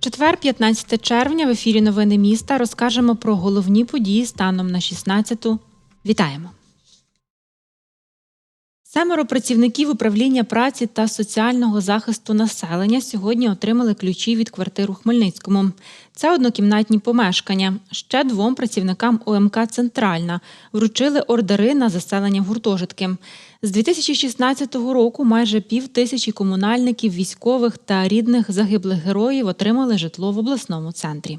Четвер, 15 червня, в ефірі Новини міста розкажемо про головні події станом на 16-ту. Вітаємо! Семеро працівників управління праці та соціального захисту населення сьогодні отримали ключі від квартир у Хмельницькому. Це однокімнатні помешкання. Ще двом працівникам ОМК Центральна вручили ордери на заселення гуртожитки. З 2016 року майже пів тисячі комунальників, військових та рідних загиблих героїв отримали житло в обласному центрі.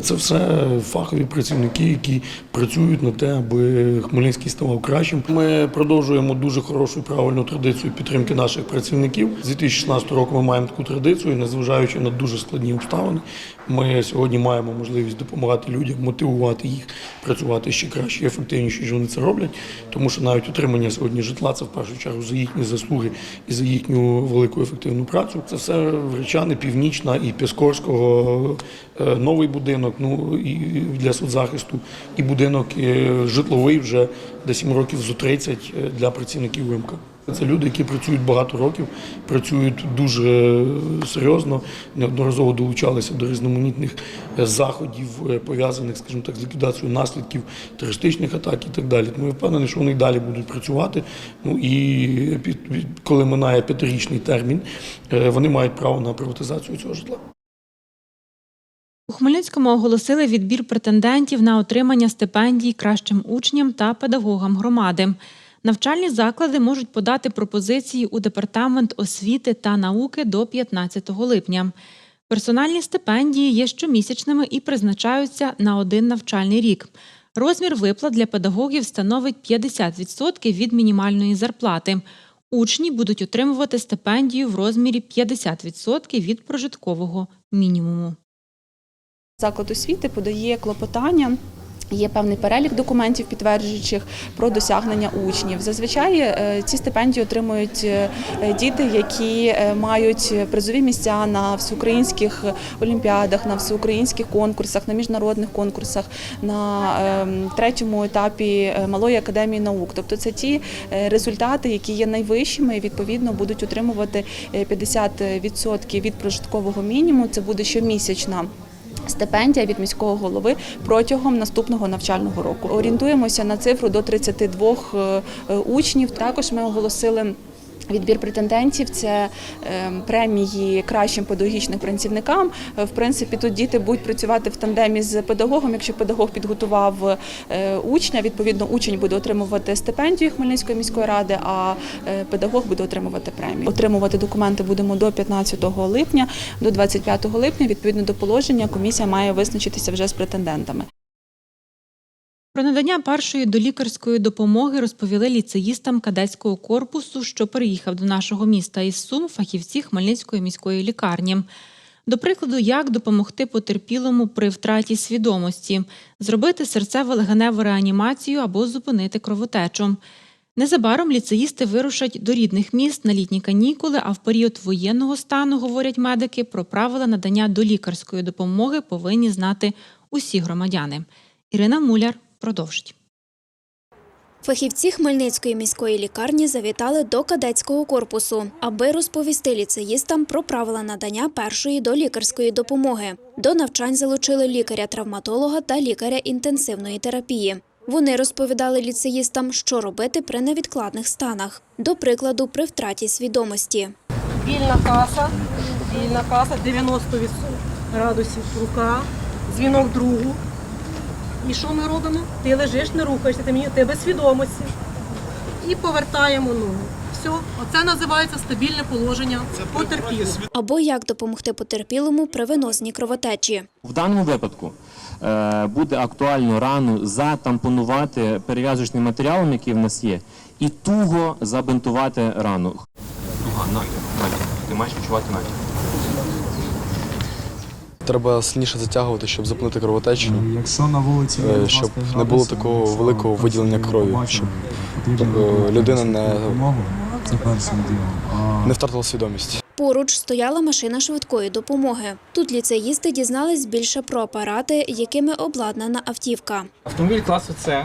Це все фахові працівники, які працюють на те, аби Хмельницький ставав кращим. Ми продовжуємо дуже хорошу правильну традицію підтримки наших працівників. З 2016 року ми маємо таку традицію, незважаючи на дуже складні обставини, ми сьогодні маємо можливість допомагати людям, мотивувати їх працювати ще краще і ефективніше, ніж вони це роблять. Тому що навіть отримання сьогодні житла це в першу чергу за їхні заслуги і за їхню велику ефективну працю. Це все Гречани, Північна і Піскорського, е, новий будинок. Ну і для соцзахисту, і будинок е, житловий вже де 7 років зо 30 для працівників ВМК. Це люди, які працюють багато років, працюють дуже серйозно, неодноразово долучалися до різноманітних е, заходів, е, пов'язаних, скажімо так, з ліквідацією наслідків терористичних атак і так далі. Тому я впевнений, що вони далі будуть працювати. Ну і коли минає п'ятирічний термін, е, вони мають право на приватизацію цього житла. У Хмельницькому оголосили відбір претендентів на отримання стипендій кращим учням та педагогам громади. Навчальні заклади можуть подати пропозиції у департамент освіти та науки до 15 липня. Персональні стипендії є щомісячними і призначаються на один навчальний рік. Розмір виплат для педагогів становить 50% від мінімальної зарплати. Учні будуть отримувати стипендію в розмірі 50% від прожиткового мінімуму. Заклад освіти подає клопотання. Є певний перелік документів, підтверджуючих про досягнення учнів. Зазвичай е, ці стипендії отримують е, діти, які е, мають призові місця на всеукраїнських олімпіадах, на всеукраїнських конкурсах, на міжнародних конкурсах, на ем, третьому етапі малої академії наук. Тобто це ті результати, які є найвищими, і відповідно будуть отримувати е, 50% від прожиткового мінімуму. Це буде щомісячна. Стипендія від міського голови протягом наступного навчального року. Орієнтуємося на цифру до 32 е, е, учнів. Також ми оголосили. Відбір претендентів це е, премії кращим педагогічним працівникам. Е, В принципі, тут діти будуть працювати в тандемі з педагогом. Якщо педагог підготував е, учня, відповідно учень буде отримувати стипендію Хмельницької міської ради, а е, педагог буде отримувати премію. Отримувати документи будемо до 15 липня, до 25 липня. Відповідно до положення, комісія має визначитися вже з претендентами. Про надання першої долікарської допомоги розповіли ліцеїстам кадетського корпусу, що переїхав до нашого міста із Сум фахівці Хмельницької міської лікарні. До прикладу, як допомогти потерпілому при втраті свідомості, зробити серцево-легеневу реанімацію або зупинити кровотечу. Незабаром ліцеїсти вирушать до рідних міст на літні канікули, а в період воєнного стану, говорять медики, про правила надання долікарської допомоги повинні знати усі громадяни. Ірина Муляр продовжить. Фахівці Хмельницької міської лікарні завітали до кадетського корпусу, аби розповісти ліцеїстам про правила надання першої долікарської допомоги. До навчань залучили лікаря-травматолога та лікаря інтенсивної терапії. Вони розповідали ліцеїстам, що робити при невідкладних станах, до прикладу, при втраті свідомості. Вільна каса, вільна каса, 90 градусів рука, дзвінок другу. І що ми робимо? Ти лежиш, не рухаєшся, ти мені ти без свідомості. І повертаємо ногу. Все, оце називається стабільне положення потерпілого. Або як допомогти потерпілому при венозній кровотечі. В даному випадку е, буде актуально рану затампонувати перев'язочним матеріалом, який в нас є, і туго забинтувати рану. Туга, натяг, натяг. Ти маєш відчувати натяг. Треба сильніше затягувати, щоб зупинити кровотечу, Якщо на вулиці Е, щоб не було такого великого виділення крові, щоб, е, людина не- не втратила свідомість. Поруч стояла машина швидкої допомоги. Тут ліцеїсти дізнались більше про апарати, якими обладнана автівка. Автомобіль класу С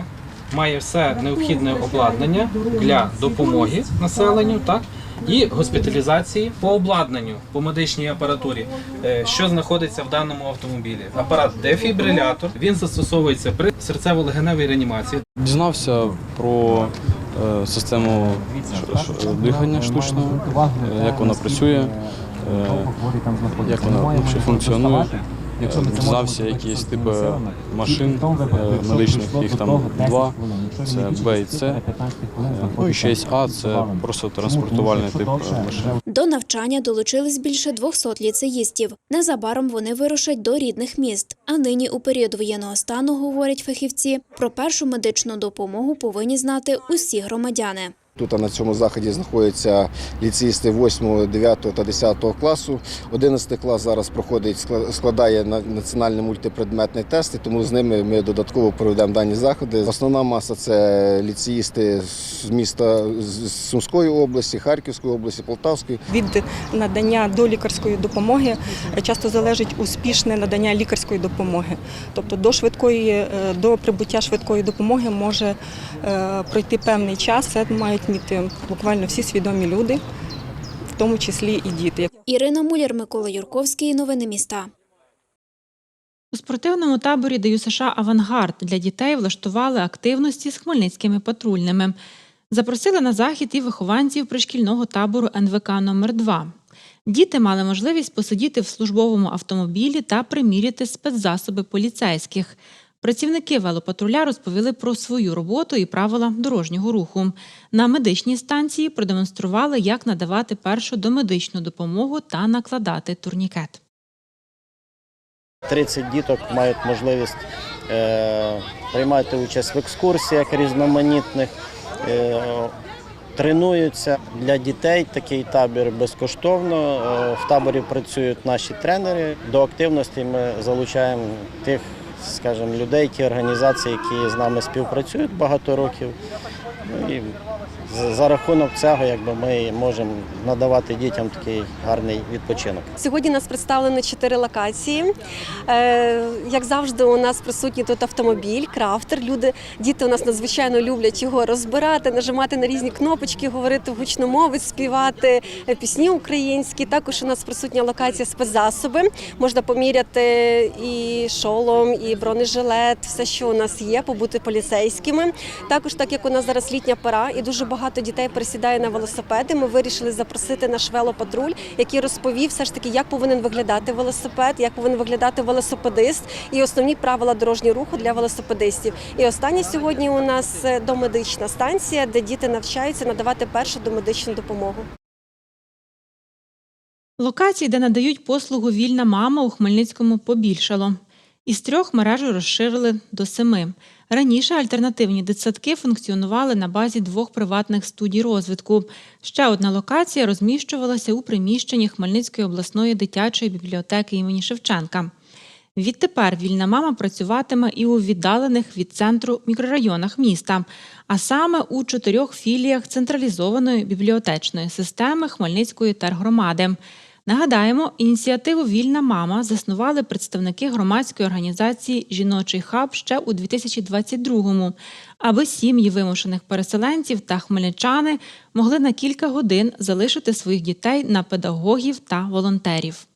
має все необхідне обладнання для допомоги населенню, так і госпіталізації по обладнанню по медичній апаратурі, е, що знаходиться в даному автомобілі. Апарат дефібрилятор. Він застосовується при серцево-легеневій реанімації. Дізнався про е, систему дихання штучного, е, як вона працює, як вона функціонує. Дізнався якісь типи машин е, медичних, їх там два, це Б і С. Е, Ну і ще є А, це просто транспортувальний тип е, машин. До навчання долучились більше 200 ліцеїстів. Незабаром вони вирушать до рідних міст. А нині у період воєнного стану, говорять фахівці, про першу медичну допомогу повинні знати усі громадяни. Тут на цьому заході знаходяться ліцеїсти 8, 9 та 10 класу. 11 клас зараз проходить скла- складає на- національний мультипредметний тест, і тому з ними ми додатково проведемо дані заходи. Основна маса це ліцеїсти з міста з Сумської області, Харківської області, Полтавської. від надання до лікарської допомоги часто залежить успішне надання лікарської допомоги. Тобто до швидкої е, до прибуття швидкої допомоги може е, пройти певний час. Це мають вміти буквально всі свідомі люди, в тому числі і діти. Ірина Муляр, Микола Юрковський. Новини міста. У спортивному таборі ДЮСШ США Авангард для дітей влаштували активності з хмельницькими патрульними. Запросили на захід і вихованців пришкільного табору НВК номер 2 Діти мали можливість посидіти в службовому автомобілі та приміряти спецзасоби поліцейських. Працівники велопатруля розповіли про свою роботу і правила дорожнього руху. На медичній станції продемонстрували, як надавати першу домедичну допомогу та накладати турнікет. 30 діток мають можливість е, приймати участь в екскурсіях різноманітних, е, тренуються для дітей. Такий табір безкоштовно. Е, в таборі працюють наші тренери. До активності ми залучаємо тих, скажімо, людей, ті організації, які з нами співпрацюють багато років. Ну, і за- рахунок цього якби, ми можемо надавати дітям такий гарний відпочинок. Сьогодні нас представлено чотири локації. Е, Як завжди, у нас присутній тут автомобіль, крафтер. Люди, діти у нас надзвичайно люблять його розбирати, нажимати на різні кнопочки, говорити в гучномовець, співати е, пісні українські. Також у нас присутня локація спецзасоби. Можна поміряти і шолом, і бронежилет, все, що у нас є, побути поліцейськими. Також, так як у нас зараз літня пора, і дуже багато дітей пересідає на велосипеди. Ми вирішили запросити наш велопатруль, який розповів все ж таки, як повинен виглядати велосипед, як повинен виглядати велосипедист і основні правила дорожнього руху для велосипедистів. І останнє сьогодні у нас е, домедична станція, де діти навчаються надавати першу домедичну допомогу. Локацій, де надають послугу вільна мама у Хмельницькому побільшало. Із трьох мережу розширили до семи. Раніше альтернативні дитсадки функціонували на базі двох приватних студій розвитку. Ще одна локація розміщувалася у приміщенні Хмельницької обласної дитячої бібліотеки імені Шевченка. Відтепер вільна мама працюватиме і у віддалених від центру мікрорайонах міста, а саме у чотирьох філіях централізованої бібліотечної системи Хмельницької тергромади. Нагадаємо, ініціативу Вільна мама заснували представники громадської організації Жіночий хаб ще у 2022-му, аби сім'ї вимушених переселенців та хмельничани могли на кілька годин залишити своїх дітей на педагогів та волонтерів.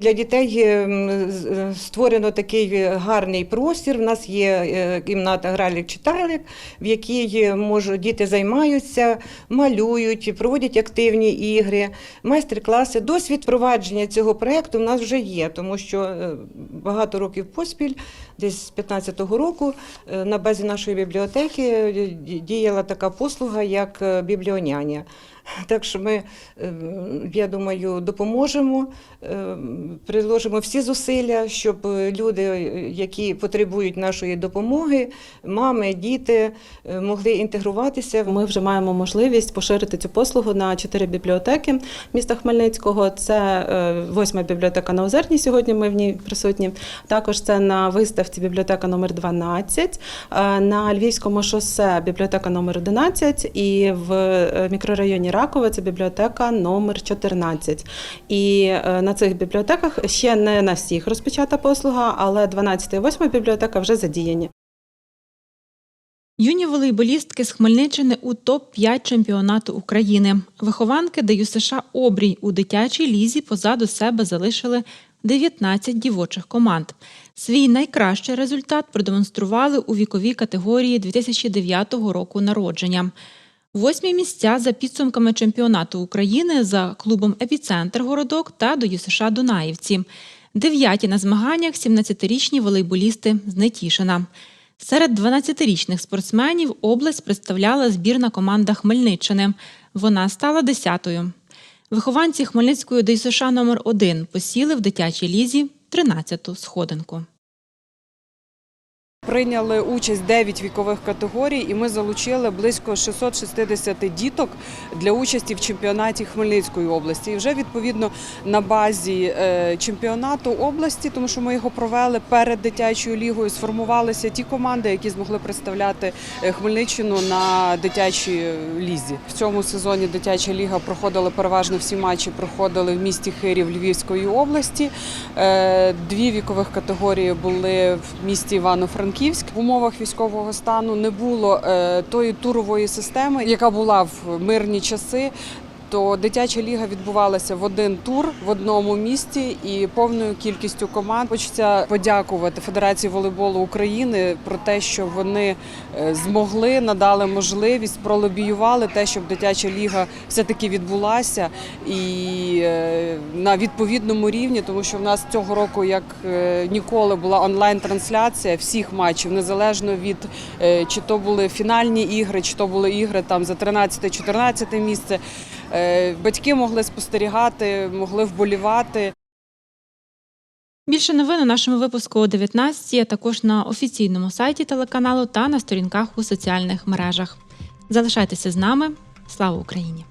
Для дітей ем, е, створено такий е, гарний простір. У нас є е, кімната гральник читалик, в якій можуть діти займаються, малюють, проводять активні ігри, майстер-класи. Досвід впровадження цього проєкту в нас вже є, тому що багато років поспіль, десь з 15-го року, на базі нашої бібліотеки діяла така послуга, як бібліоняня. Так що ми, е, я думаю, допоможемо, е, приложимо всі зусилля, щоб люди, які потребують нашої допомоги, мами, діти, е, могли інтегруватися. Ми вже маємо можливість поширити цю послугу на чотири бібліотеки міста Хмельницького. Це восьма бібліотека на Озерній. Сьогодні ми в ній присутні. Також це на виставці бібліотека номер 12, е, на Львівському шосе бібліотека номер 11 і в мікрорайоні Ракове це бібліотека номер 14. І е, на цих бібліотеках ще не на всіх розпочата послуга, але 12 і 8 бібліотека вже задіяні. Юні волейболістки з Хмельниччини у топ-5 чемпіонату України. Вихованки ДЮСШ США Обрій у дитячій лізі позаду себе залишили 19 дівочих команд. Свій найкращий результат продемонстрували у віковій категорії 2009 року народження. Восьмі місця за підсумками чемпіонату України за клубом Епіцентр Городок та до ЮСШ Дунаївці. Дев'яті на змаганнях 17-річні волейболісти з Нетішина. Серед 12-річних спортсменів область представляла збірна команда Хмельниччини. Вона стала десятою. Вихованці Хмельницької ДЮСШ номер 1 посіли в дитячій лізі 13-ту сходинку. Прийняли участь 9 вікових категорій, і ми залучили близько 660 діток для участі в чемпіонаті Хмельницької області. І вже відповідно на базі е, чемпіонату області, тому що ми його провели перед дитячою лігою. Сформувалися ті команди, які змогли представляти е, Хмельниччину на дитячій лізі. В цьому сезоні дитяча ліга проходила переважно всі матчі проходили в місті Хирів Львівської області. Е, Дві вікових категорії були в місті Івано-Франківськ. В умовах військового стану не було е, тої турової системи, яка була в мирні часи. То дитяча ліга відбувалася в один тур в одному місті і повною кількістю команд. Хочеться подякувати Федерації волейболу України про те, що вони е, змогли надали можливість, пролобіювали те, щоб дитяча ліга все таки відбулася і е, на відповідному рівні, тому що в нас цього року, як е, ніколи, була онлайн-трансляція всіх матчів, незалежно від чи то були фінальні ігри, чи то були ігри там за 13-14 місце. Е, Батьки могли спостерігати, могли вболівати. Більше новин у нашому випуску о 19, а також на офіційному сайті телеканалу та на сторінках у соціальних мережах. Залишайтеся з нами. Слава Україні!